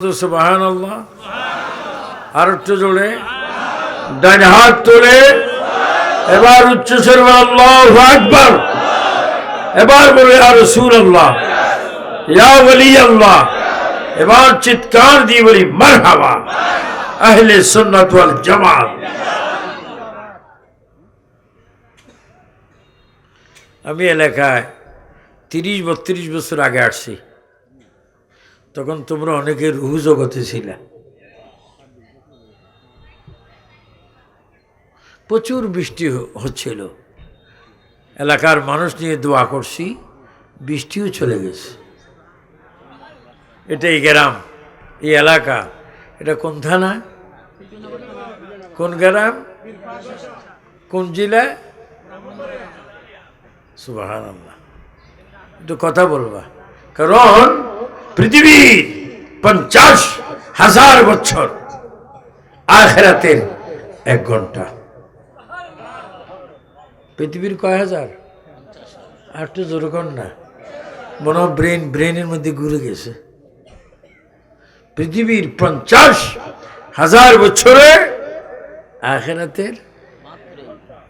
সুবাহান আর একটু জোরে। ডান হাত তোলে। এবার উচ্চ আল্লাহ এবার বলে আর সুর আল্লাহ আল্লাহ এবার চিৎকার দিয়ে বলি, মারহাবা। আহলে সুন্নাত ওয়াল জামাত। আমি এলাকায় তিরিশ বত্রিশ বছর আগে আসছি। তখন তোমরা অনেকে রুহু জগতে ছিলে। প্রচুর বৃষ্টি হচ্ছিল। এলাকার মানুষ নিয়ে দোয়া করছি, বৃষ্টিও চলে গেছে। এটা এই গ্রাম, এই এলাকা, এটা কোন থানা? কোন গ্রাম? কোন জেলা? সুবাহ একটু কথা বলবা। কারণ পৃথিবীর পঞ্চাশ হাজার বছর আখেরাতের এক ঘণ্টা। পৃথিবীর কয় হাজার? আর একটু জোরকন না। মনে ব্রেন, ব্রেনের মধ্যে ঘুরে গেছে। পৃথিবীর পঞ্চাশ হাজার বছরে আখেরাতের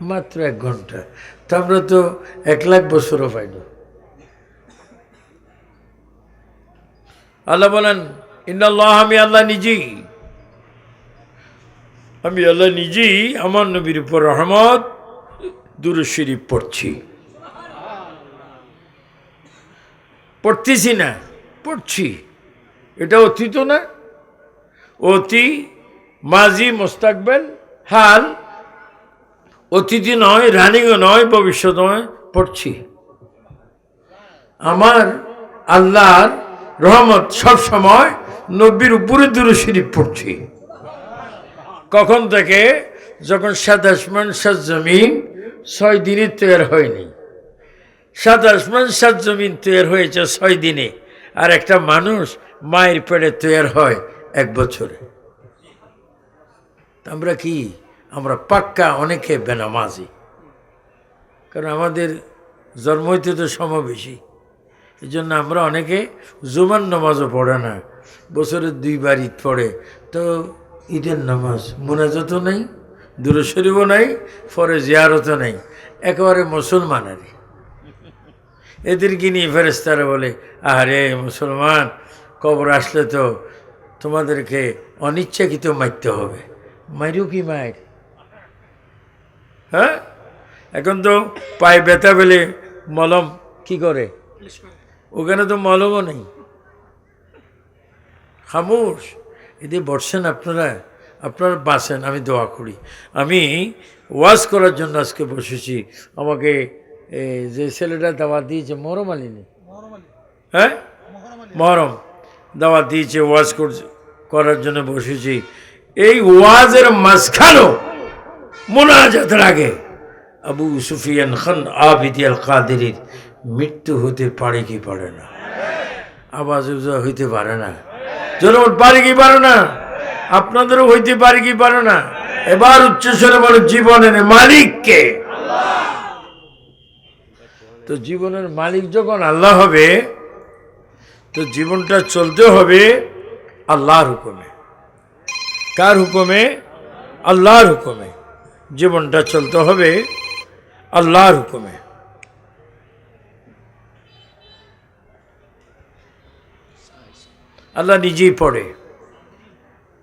মাত্র এক ঘণ্টা। তা আমরা তো এক লাখ বছরও পাইনি। আল্লাহ বলেন, ইন্নাল্লাহ, আমি আল্লাহ নিজেই। আমি আল্লাহ নিজেই আমার নবীর উপর রহমত দূর শরীফ পড়ছি। পড়তেছি না, পড়ছি। এটা অতীত না? অতি মাজি মোস্তাকবেল, হাল অতিথি নয়, রানিংও নয় ভবিষ্যৎ নয়, পড়ছি। আমার আল্লাহর রহমত সব সময় নব্বীর উপরে দূরে শরীফ পড়ছি। কখন থেকে? যখন সাত আসমান, সাত জমিন, ছয় দিনে তৈরি হয়নি। সাত আসমান, সাত জমিন তৈরি হয়েছে ছয় দিনে। আর একটা মানুষ মায়ের পেটে তৈরি হয় এক বছরে। আমরা কি? আমরা পাক্কা অনেকে বেনামাজি। কারণ আমাদের জন্ম হইতে তো সময় বেশি। এই জন্য আমরা অনেকে জুমার নামাজও পড়ে না, বছরে দুইবার ঈদ পড়ে। তো ঈদের নামাজ মোনাজতও নেই, দূরে শরীফও নাই, পরে জিয়ারতও নেই, একেবারে মুসলমান মুসলমানেরই। এদেরকে নিয়ে ফেরেস্তারা বলে আরে মুসলমান, কবর আসলে তো তোমাদেরকে অনিচ্ছাকৃত মারতে হবে। মাইরও কি মায়ের হ্যাঁ? এখন তো পায়ে ব্যথা পেলে মলম কি করে? ওখানে তো মলমও নেই। খামোশ। এদের বসছেন আপনারা আপনারা বাসেন, আমি দোয়া করি। আমি ওয়াজ করার জন্য আজকে বসেছি। আমাকে যে ছেলেটা দাওয়া দিয়েছে মরম আলিনি হ্যাঁ? মহরম। দাওয়া দিয়েছে, ওয়াজ কর- করার জন্য বসেছি। এই ওয়াজের মাঝখানেও মোনাজাতের আগে আবু সুফিয়ান খান আবিদি আল মৃত্যু হতে পারে কি পারে না। আওয়াজ উজা হইতে পারে না। জনমত পারে কি পারে না। আপনাদেরও হইতে পারে কি পারে না। এবার উচ্চস্বরে বলে, জীবনের মালিককে। তো জীবনের মালিক যখন আল্লাহ হবে, তো জীবনটা চলতে হবে আল্লাহর হুকুমে। কার হুকুমে? আল্লাহর হুকুমে। জীবনটা চলতে হবে আল্লাহর হুকুমে। আল্লাহ নিজেই পড়ে।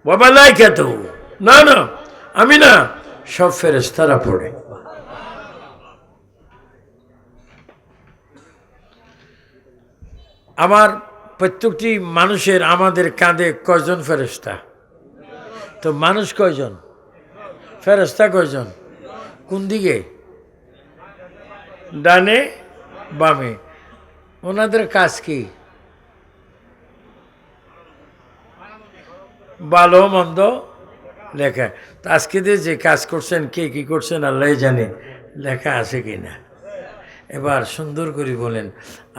বাবা লাই খেত না না, আমি না, সব ফেরেস্তারা পড়ে। আমার প্রত্যেকটি মানুষের আমাদের কাঁধে কয়জন ফেরেস্তা তো মানুষ কয়জন? ফেরেস্তা কয়জন? কোন দিকে? ডানে বামে। ওনাদের কাজ কি? ভালো মন্দ লেখা। তো আজকে দিয়ে যে কাজ করছেন, কে কি করছেন আল্লাহ জানে, লেখা আছে কি না। এবার সুন্দর করে বলেন,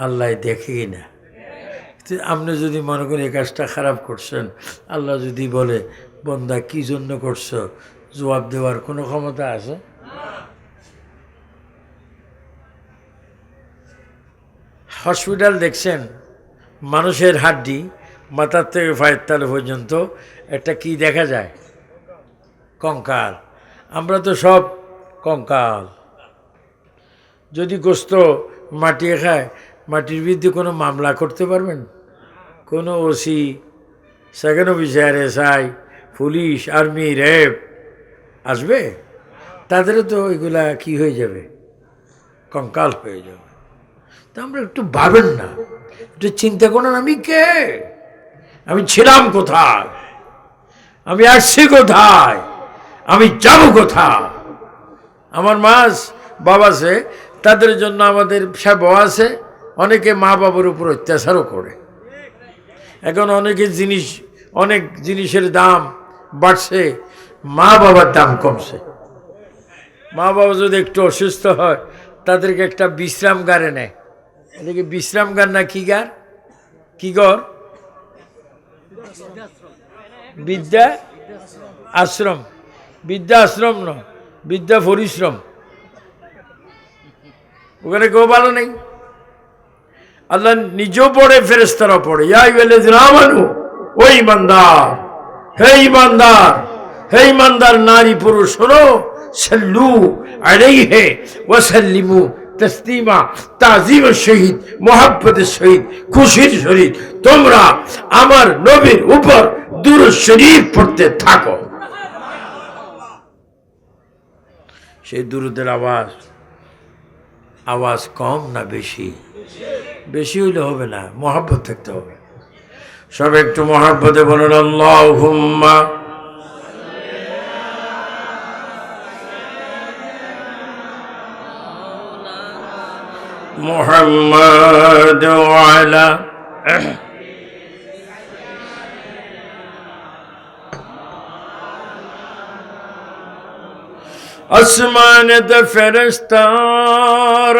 আল্লাহ দেখে কি না। আপনি যদি মনে করেন এই কাজটা খারাপ করছেন, আল্লাহ যদি বলে, বন্দা, কি জন্য করছ? জবাব দেওয়ার কোনো ক্ষমতা আছে? হসপিটাল দেখছেন, মানুষের হাড্ডি মাথার থেকে পায়ের তালে পর্যন্ত একটা কি দেখা যায়? কঙ্কাল। আমরা তো সব কঙ্কাল। যদি গোস্ত মাটিয়ে খায়, মাটির বিরুদ্ধে কোনো মামলা করতে পারবেন? কোনো OC? Second officer SI police army RAB আসবে? তাদেরও তো এগুলা কি হয়ে যাবে? কঙ্কাল হয়ে যাবে। তা আমরা একটু ভাবেন না। একটু চিন্তা করেন, আমি কে? আমি ছিলাম কোথায়? আমি আসছি কোথায়? আমি যাব কোথায়? আমার মাস বাবা আছে, তাদের জন্য আমাদের সেবা আছে। অনেকে মা বাবার উপর অত্যাচারও করে। এখন অনেকের জিনিস, অনেক জিনিসের দাম বাড়ছে, মা বাবার দাম কমছে। মা বাবা যদি একটু অসুস্থ হয়, তাদেরকে একটা বিশ্রাম গারে নেয় এদিকে বিশ্রাম গার না কি গার? কি গর বিদ্যা আশ্রম। বিদ্যা আশ্রম ন বিদ্যা পরিশ্রম। ওখানে কেউ ভালো নেই। আল্লাহ নিজেও পড়ে ফেরেস্তারা পড়ে। ইয়াই বলে রামানু ও হে ইমানদার হে ইমানদার নারী পুরুষ শোনো সাল্লু আলাইহে ওয়াসাল্লিমু তসলিমা তাজিমের সহিত মোহাব্বতের সহিত খুশির শহীদ। তোমরা আমার নবীর উপর দূর শরীফ পড়তে থাকো সেই দুরুদের আওয়াজ আওয়াজ কম না বেশি বেশি হইলে হবে না মহাব্বত থাকতে হবে সব একটু মহাব্বতে বলেন আল্লাহ হুম্মা محمد وعلى আসমানে ফেরস্তার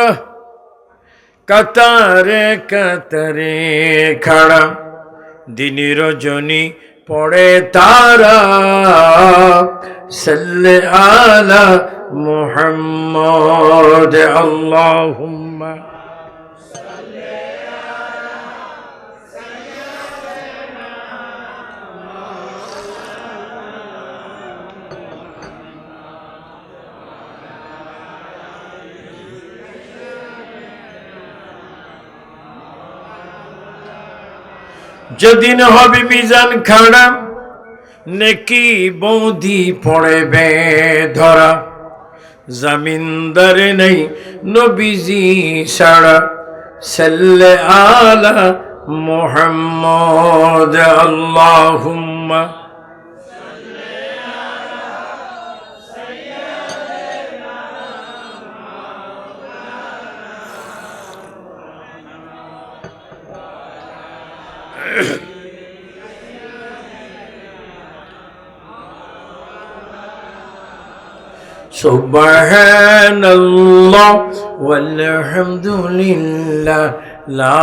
কাতারে কাতারে খাড়া দিনী রজনী পড়ে তারা। সাল্লে আলা মুহাম্মদ আল্লাহুম্মা। যেদিন হবে মিজান খাড়া, নেকি বৌদি পড়েবে ধরা জামিনদার নেই নবীজি সারা সাল্লে আলা মোহাম্মদ আল্লাহুম্মা। سبحان الله والحمد لله لا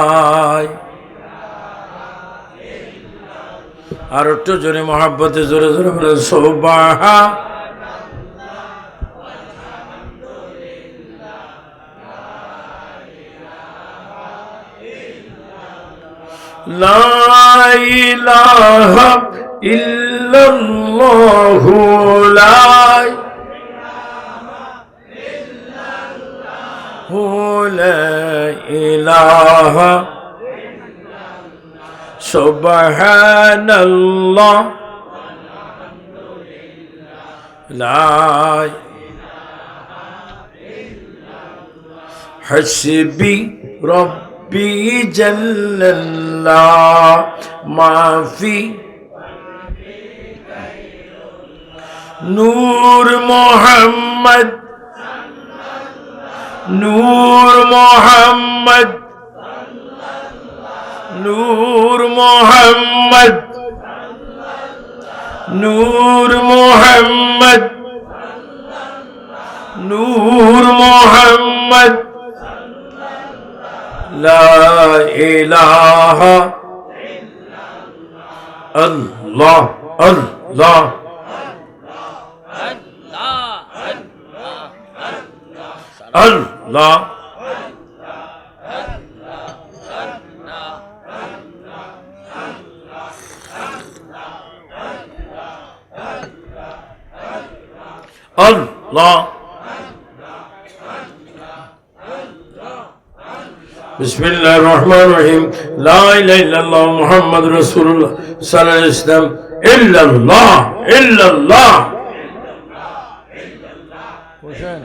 আর একটু জোরে মহাব্বতে জোরে জোরে বলে সোবাহা لا إله إلا الله لا لا الله. سبحان الله. لا حسبي ربي جل الله. ما في نور محمد. نور محمد. নূর মোহাম্মদ। নূর মোহাম্মদ। নূর মোহাম্মদ। আল্লাহ। আল্লাহ আল্লাহ। الله. بسم الله الرحمن الرحيم. لا إله إلا الله محمد رسول الله صلى الله عليه وسلم. إلا الله إلا الله. حسين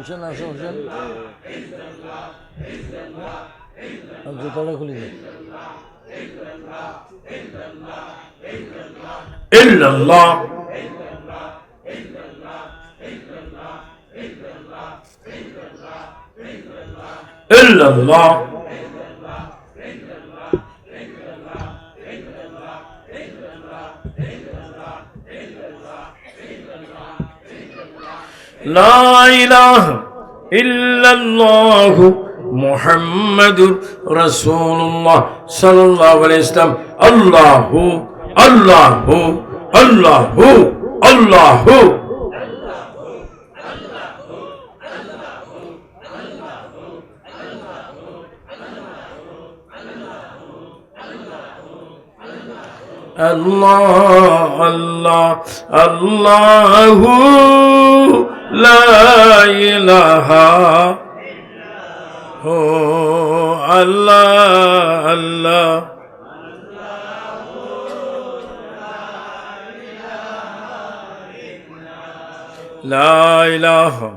حسين إلا الله إلا الله. إلا الله. لا إله إلا الله محمد رسول الله صلى الله عليه وسلم. الله الله الله الله الله الله الله. لا إله هو الله الله. لا إله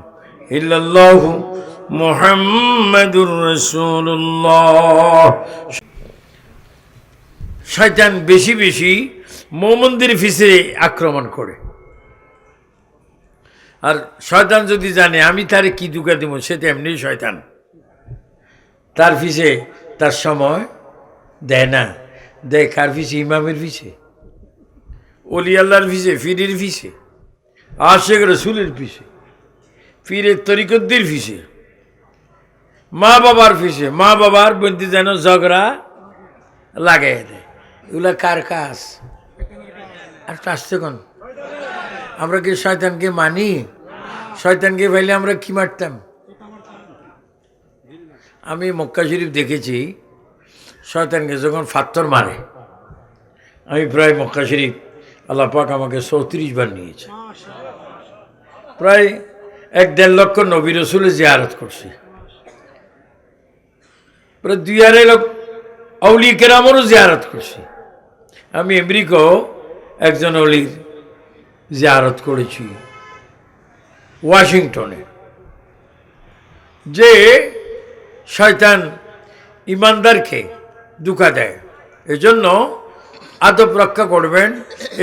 إلا الله. محمد رسول الله. শয়তান বেশি বেশি মোমন্দির ফিসে আক্রমণ করে। আর শয়তান যদি জানে, আমি তারে কি দুকা দিব, সে তো এমনি শয়তান। তার ফিসে তার সময় দেয় না। দেয় কার ফিসে ইমামের ফিসে অলি আল্লাহর ফিসে ফিরির ফিসে আশেখ রসুলের ফিসে ফিরের তরিকদ্দির ফিসে মা বাবার ফিসে মা বাবার বন্দি যেন ঝগড়া লাগাই দেয়। এগুলা কার কাজ? আর আসছে কোন? আমরা কি শয়তানকে মানি? শয়তানকে পাইলে আমরা কি মারতাম? আমি মক্কা শরীফ দেখেছি, শয়তানকে যখন ফাত্তর মারে, আমি প্রায় মক্কা শরীফ আল্লাহ পাক আমাকে চৌত্রিশ বার নিয়েছে। প্রায় এক দেড় লক্ষ নবী রসুলের জিয়ারত করছি। প্রায় দুই আড়াই লক্ষ আউলি কেরামেরও জিয়ারত করছি। আমি আমেরিকাও একজন অলির জিয়ারত করেছি, ওয়াশিংটনে। যে শয়তান ইমানদারকে দুঃখা দেয়, এজন্য আদব রক্ষা করবেন।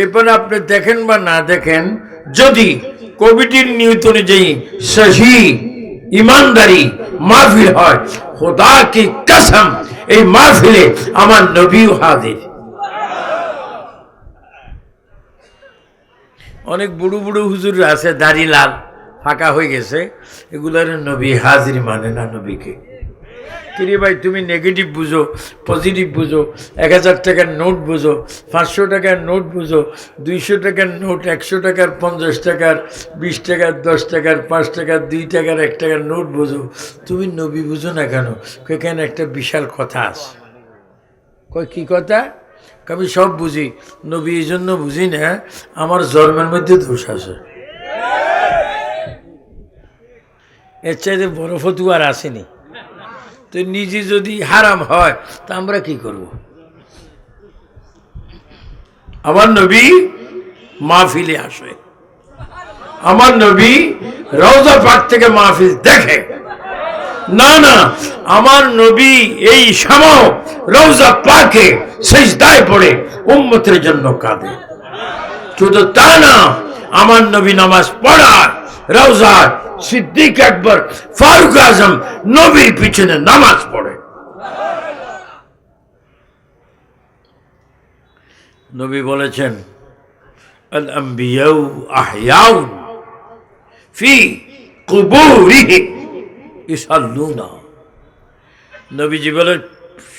এরপরে আপনি দেখেন বা না দেখেন, যদি কমিটির নিয়ত অনুযায়ী সহি ইমানদারি মাহফিল হয় খোদা কি কসম, এই মাহফিলে আমার নবী হাজির। অনেক বুড়ো বুড়ো হুজুর আছে, দাড়ি লাল, ফাঁকা হয়ে গেছে। এগুলোর নবী হাজির মানে না নবীকে। কিরে ভাই, তুমি নেগেটিভ বুঝো পজিটিভ বুঝো, এক হাজার টাকার নোট বুঝো, পাঁচশো টাকার নোট বুঝো, দুইশো টাকার নোট, একশো টাকার, পঞ্চাশ টাকার, বিশ টাকার, দশ টাকার, পাঁচ টাকার, দুই টাকার, এক টাকার নোট বুঝো। তুমি নবী বুঝো না কেন? এখানে একটা বিশাল কথা আছে। কয়, কী কথা? আমি সব বুঝি? নবী এই জন্য বুঝি না, আমার জন্মের মধ্যে দোষ আছে। এর চাইতে বড় ফতু আর আসেনি। তো নিজে যদি হারাম হয়, তা আমরা কি করব? আমার নবী মাহফিলে আসে। আমার নবী রওজা পাক থেকে মাহফিল দেখে। না না, আমার নবী এই সম রওজা পাকে সেজদায় পড়ে উম্মতের জন্য কাঁদে। শুধু তা না, আমার নবী নামাজ পড়ার রওজার সিদ্দিক একবার ফারুক আজম নবীর পিছনে নামাজ পড়ে। নবী বলেছেন আল আম্বিয়াউ আহয়াউন ফি কুবুরিহিম। ইসাল্লুনা। নবীজি বলে,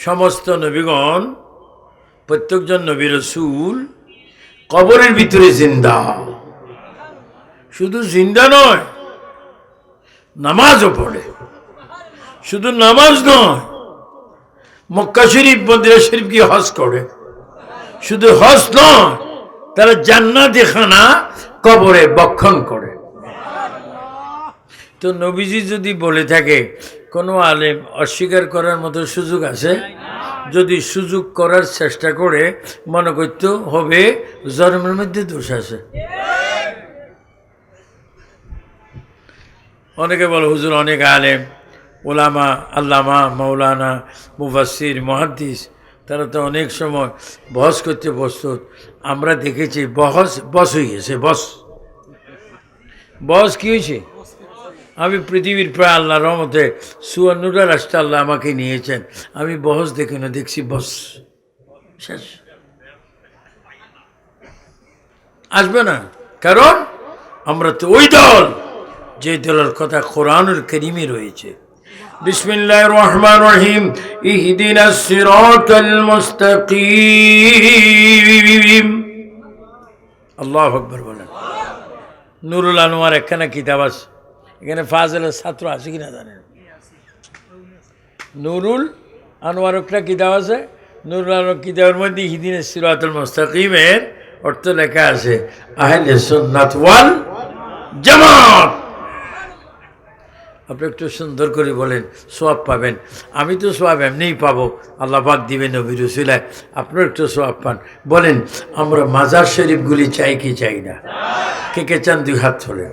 সমস্ত নবীগণ, প্রত্যেকজন নবী রসুল, কবরের ভিতরে জিন্দা। শুধু জিন্দা নয়, নামাজও পড়ে। শুধু নামাজ নয়, মক্কা শরীফ মন্দিরা শরীফ গিয়ে হজ করে। শুধু হজ নয়, তারা জান্নাতি খানা কবরে বক্ষণ করে। তো নবীজি যদি বলে থাকে, কোনো আলেম অস্বীকার করার মতো সুযোগ আছে? যদি সুযোগ করার চেষ্টা করে, মনে করতে হবে জন্মের মধ্যে দোষ আছে। অনেকে বলে, হুজুর, অনেক আলেম, ওলামা, আল্লামা মৌলানা মুফাসির মহাদ্দিস, তারা তো অনেক সময় বহস করতে প্রস্তুত। আমরা দেখেছি বহস বস হয়ে গেছে, বস। বস কী হয়েছে? আমি পৃথিবীর প্রায় আল্লাহ রহমতে সুয়ান্নুরা রাষ্ট্র আল্লাহ আমাকে নিয়েছেন। আমি বহস দেখি না, দেখছি বস। শেষ। আসবে না? কারণ আমরা তো ওই দল, যে দলের কথা কোরআনুল করিমে রয়েছে। রহিম। ইহদিনা সিরাতাল মুস্তাকিম। আল্লাহ আকবর বলেন। নুরুল আনোয়ার একখানা কিতাব আছে। এখানে ফাজলের ছাত্র আছে কিনা জানেন? নুরুল আনোয়ার একটা কিতাব আছে। নুরুল আনোয়ার কিতাবের মধ্যে হিদিনের সিরাতুল মুস্তাকিমের অর্থ লেখা আছে, আহলে সুন্নাত ওয়াল জামাত। আপনি একটু সুন্দর করে বলেন, সোয়াব পাবেন। আমি তো সোয়াব এমনিই পাবো। আল্লাহ পাক দিবেন নবী রসুলায়। আপনার একটু সোয়াব পান। বলেন, আমরা মাজার শরীফগুলি চাই কি চাই না? কে কে চান দুই হাত তোলেন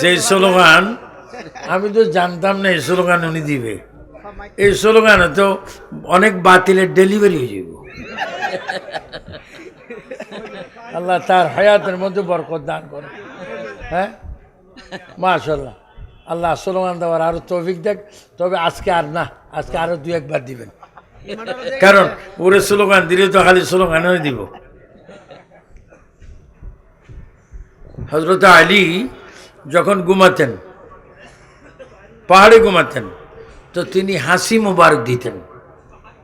সেই স্লোগান, আমি তো জানতাম না এই স্লোগান উনি দিবে। এই স্লোগানে তো অনেক বাতিলের ডেলিভারি হয়ে যাব আল্লাহ তার হায়াতের মধ্যে বরকত দান করে হ্যাঁ? মাশাল্লাহ আল্লাহ স্লোগান দেওয়ার আরও তৌফিক দেখ। তবে আজকে আর না, আজকে আরও দু একবার দিবেন। কারণ ওরে স্লোগান দিলে তো খালি স্লোগানই দিব। হজরত আলী যখন ঘুমাতেন পাহাড়ে ঘুমাতেন তো তিনি হাসি মোবারক দিতেন।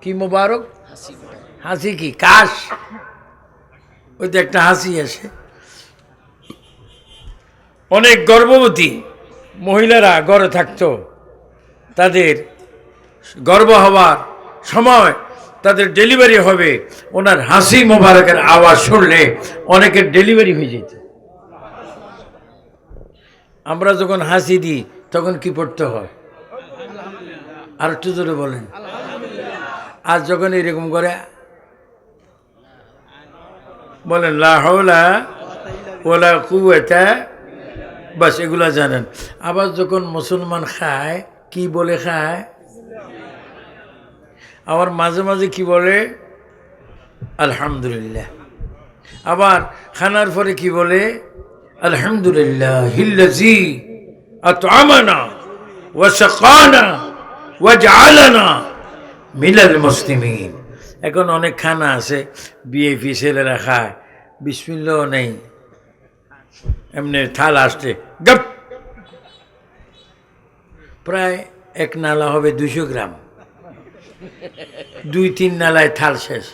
কি মোবারক? হাসি কি? কাশ। ওই তো একটা হাসি আসে। অনেক গর্ভবতী মহিলারা ঘরে থাকতো। তাদের গর্ব হওয়ার সময় তাদের ডেলিভারি হবে। ওনার হাসি মোবারকের আওয়াজ শুনলে অনেকের ডেলিভারি হয়ে যেত। আমরা যখন হাসি দিই, তখন কি পড়তে হয়? আর একটু জোরে বলেন। আর যখন এরকম করে বলেন লাহলা ওলা কুয়াতা বাস এগুলা জানেন। আবার যখন মুসলমান খায়, কি বলে খায়? আবার মাঝে মাঝে কি বলে? আলহামদুলিল্লাহ। আবার খানার পরে কি বলে? হিল্লাজি আতআমানা ওয়া সাকানা ওয়া জাআলানা মিনাল মুসলিমিন। এখন অনেক খানা আছে বিএপি ছেলেরা খায়, বিসমিল্লাও নেই। এমনি থাল আসছে, গপ। প্রায় এক নালা হবে দুশো গ্রাম। দুই তিন নালায় থাল শেষ।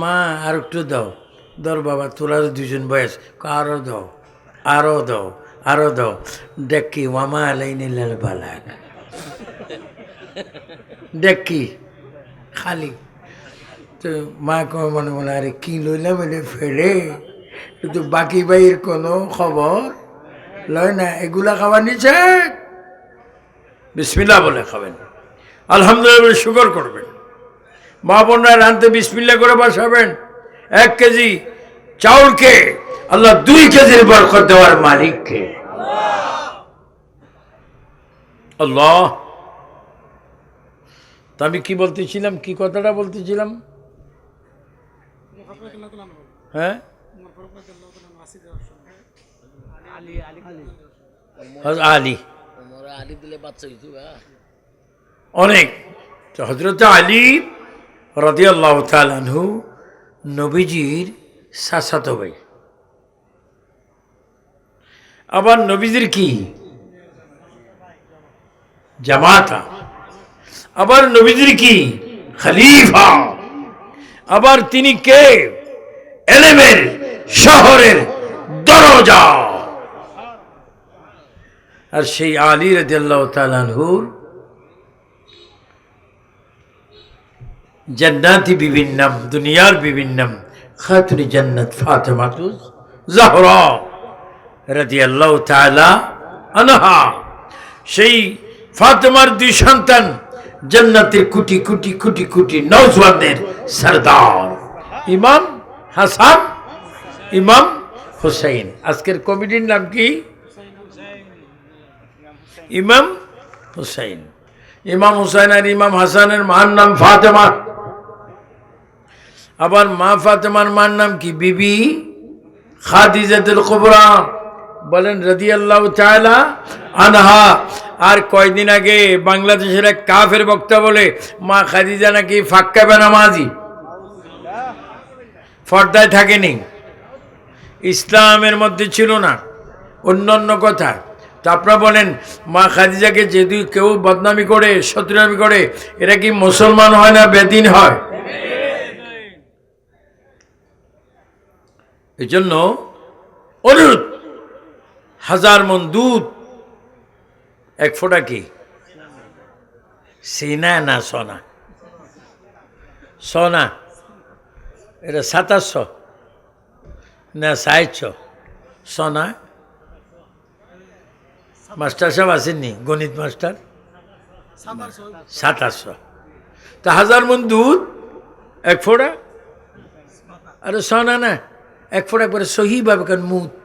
মা আর একটু দাও, দর বাবা, তোরা দুজন বয়স আরও দাও। আরও দাও আরও দাও। ডেকি মামা আলাইনি লাল বালাক। ডেকি খালি। তো মা কয়, মনে মনে, আরে কি লইলাম বলে ফেরে কিন্তু বাকি বাইয়ের কোনো খবর? লয় না, এগুলা খাবার নিচে বিসমিল্লা বলে খাবেন। আলহামদুলিল্লাহ শুকর করবেন। মা বোনরা রানতে বিসমিল্লা করে বসাবেন। এক কেজি চাউলকে আল্লাহ দুই কেজির বরকত দেওয়ার মালিককে। আল্লাহ। তা আমি কি বলতেছিলাম? কি কথাটা বলতেছিলাম? হ্যাঁ? হযরত আলী। বা অনেক। তো হজরত আলী রদিয়াল্লাহ তালানহু নবীজির সাসাতো ভাই আবার নবীদের কি? জামাতা। আবার নবীদের কি? খলিফা। আবার তিনি কে? এলেমের শহরের দরজা। আর সেই আলী আনহুর জান্নাতি বিভিন্নম দুনিয়ার বিভিন্নম খাতুনি জান্নাত ফাতেমাতু জাহরা। রাদিয়াল্লাহু তাআলা আনহা। সেই ফাতেমার দুই সন্তান জান্নাতের কোটি কোটি কোটি কোটি নওজওয়ানদের সরদার। ইমাম হাসান, ইমাম হুসাইন। আজকের কমিটির নাম কি? ইমাম হুসাইন। ইমাম হুসাইন আর ইমাম হাসানের মার নাম ফাতেমা। আবার মা ফাতেমার মার নাম কি? বিবি খাদিজাতুল কুবরা। বলেন রাদিয়াল্লাহু তাআলা আনহা। আর কয়দিন আগে বাংলাদেশের এক কাফের বক্তা বলে, মা খাদিজা নাকি ফাক্কা বেনামাজি? ফর্দায় থাকেনি। ইসলামের মধ্যে ছিল না। অন্য অন্য কথা। তো আপনারা বলেন, মা খাদিজাকে যদি কেউ বদনামি করে শত্রুনামি করে, এরা কি মুসলমান হয় না বেদিন হয়? এই জন্য অনুরোধ হাজার মন দুধ, এক ফোঁটা কি? সিনা না সোনা? সোনা? এটা সাতাশশো? না সাতশো সোনা? মাস্টার সাহেব আসেননি, গণিত মাস্টার? সাতাশশো। তা হাজার মন দুধ, এক ফোঁটা? আরে সোনা না, এক ফোঁটা করে সহি ভাবে কারণ মুত?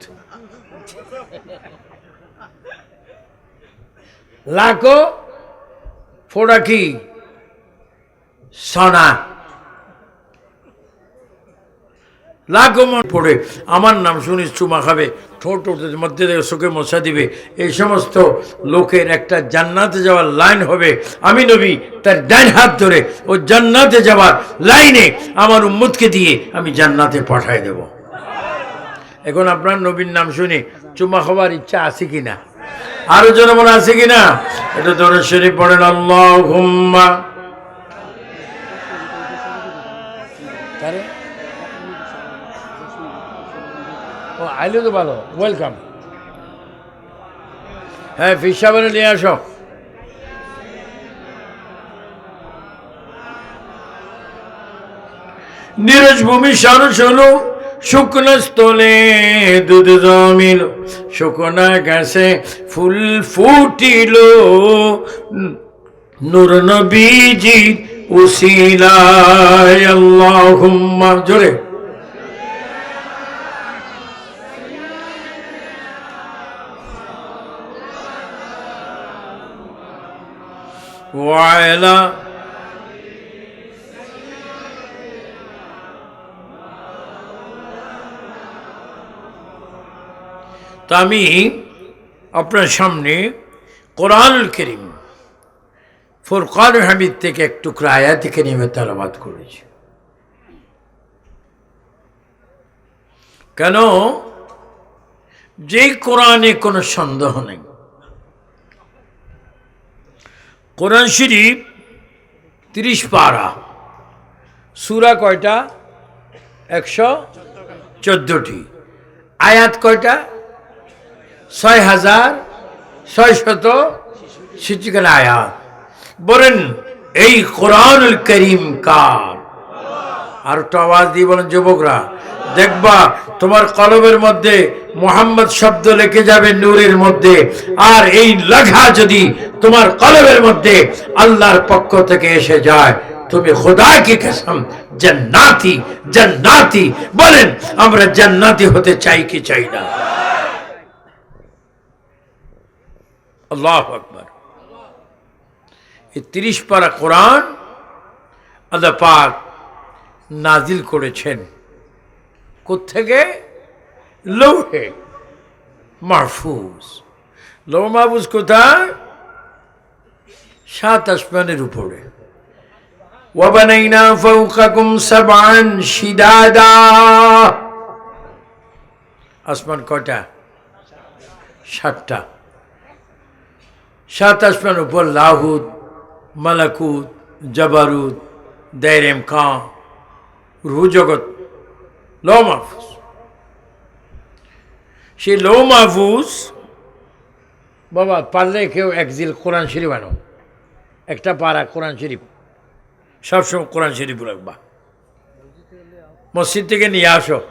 লাখো ফোড়া কি? সোনা। লাখো মন পড়ে। আমার নাম শুনিস চুমা খাবে। ঠোঁট মধ্যে দিয়ে চোখে মশা দিবে। এই সমস্ত লোকের একটা জান্নাতে যাওয়ার লাইন হবে। আমি নবী, তার ডাইন হাত ধরে ও জান্নাতে যাওয়ার লাইনে আমার উম্মতকে দিয়ে আমি জান্নাতে পাঠাই দেব। এখন আপনার নবীর নাম শুনে চুমা খাবার ইচ্ছা আছে কিনা? আরও জনমন আছে কিনা? এটা ধরে শরীফ পড়েন আল্লাহ হুম্মা ও আইলে তো ভালো ওয়েলকাম হ্যাঁ ফিস সাবানে নিয়ে আসো। নিরজ ভূমি সারস হলো। শুকনো স্থলে দুধ জমিল শুকনা গাছে ফুল ফুটিল নূর নবীজি উসিলায় আল্লাহুম্মা জোরে وعلى তা আমি আপনার সামনে কোরআনুল করিম, ফুরকান হামিদ থেকে এক টুকরা আয়া থেকে নেমে তালাবাদ করেছি। কেন? যে কোরআনে কোনো সন্দেহ নেই। কোরআন শরীফ তিরিশ পারা, সুরা কয়টা? একশো চোদ্দোটি। আয়াত কয়টা? ছয় হাজার ছয় শত সিটিকাল আয়াত। বলেন, এই কোরআনুল করিম কার? আর একটু আওয়াজ দিয়ে বলেন, যুবকরা, দেখবা, তোমার কলমের মধ্যে মোহাম্মদ শব্দ লিখে যাবে নূরের মধ্যে। আর এই লেখা যদি তোমার কলমের মধ্যে আল্লাহর পক্ষ থেকে এসে যায়, তুমি খোদা কি কসম, জান্নাতি জান্নাতি। বলেন, আমরা জান্নাতি হতে চাই কি চাই না? আল্লাহ আকবর এই তিরিশ পারা কোরআন আল্লাহ পাক নাজিল করেছেন কোথেকে লৌহে মাহফুজ লৌহ মাহফুজ কোথায় সাত আসমানের উপরে وبنينا فوقكم سبعا شدادا আসমান কয়টা সাতটা সাত আসমান উপর লাহুদ, মালাকুত, জবারুদ দেরেম খাঁ রুহ জগৎ লো মাহফুজ। সেই লো মাহফুজ, বাবা, পারলে কেউ একজিল কোরআন শরীফ আনো। একটা পারা কোরআন শরীফ। সবসময় কোরআন শরীফ রাখবা। মসজিদ থেকে নিয়ে আসো।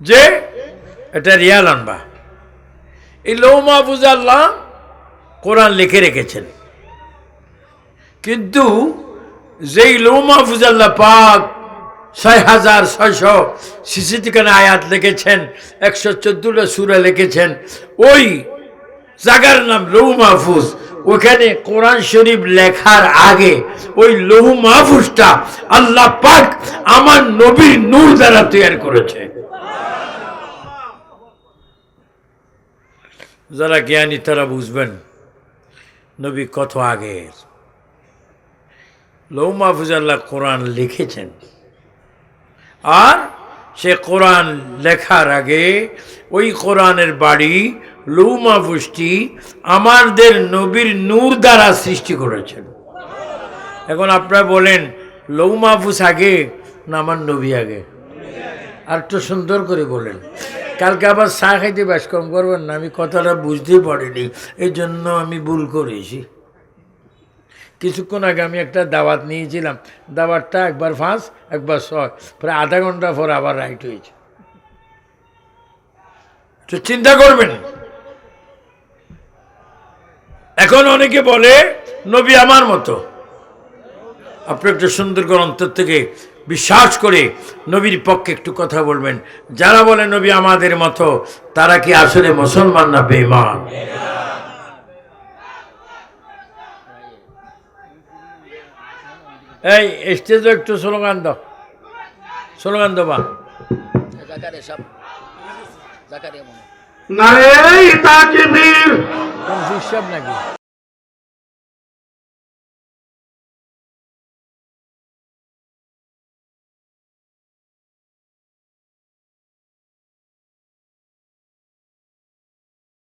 যে, এটা রিয়াল আনবা। এই লৌ মাহফুজ আল্লাহ কোরআন লিখে রেখেছেন। কিন্তু যেই লৌ মাহফুজ আল্লাহ পাক ছয় হাজার ছয়শো সিসিটিকানে আয়াত লিখেছেন, একশো চোদ্দটা সুরে লিখেছেন, ওই জাগার নাম লৌ মাহফুজ, ওখানে কোরআন শরীফ লেখার আগে ওই লৌহ মাহফুজটা আল্লাহ পাক আমার নবীর নূর দ্বারা তৈরি করেছে। যারা জ্ঞানী তারা বুঝবেন। নবী কত আগের? লৌ মাহফুজ আল্লাহ কোরআন লিখেছেন। আর সে কোরআন লেখার আগে ওই কোরআনের বাড়ি লৌ মাহফুজটি আমাদের নবীর নূর দ্বারা সৃষ্টি করেছেন। এখন আপনারা বলেন লৌ মাহফুজ আগে না আমার নবী আগে? আর একটু সুন্দর করে বলেন। কালকে আবার চা খাইতে ব্যাস কম করবেন না, আমি কথাটা বুঝতেই পারিনি এই জন্য আমি ভুল করেছি। কিছুক্ষণ আগে আমি একটা দাওয়াত নিয়েছিলাম, দাওয়াতটা একবার ফাঁস, একবার ছয় প্রায় আধা ঘণ্টা পর আবার রাইট হয়েছে। তো চিন্তা করবেন, এখন অনেকে বলে, নবী আমার মতো। আপনি একটু সুন্দর করে অন্তর থেকে বিশ্বাস করে নবীর পক্ষে একটু কথা বলবেন। যারা বলে নবী আমাদের মতো তারা কি আসলে মুসলমান না বেমান এই স্টেজে একটু স্লোগান দাও। স্লোগান দেবা। নাকি?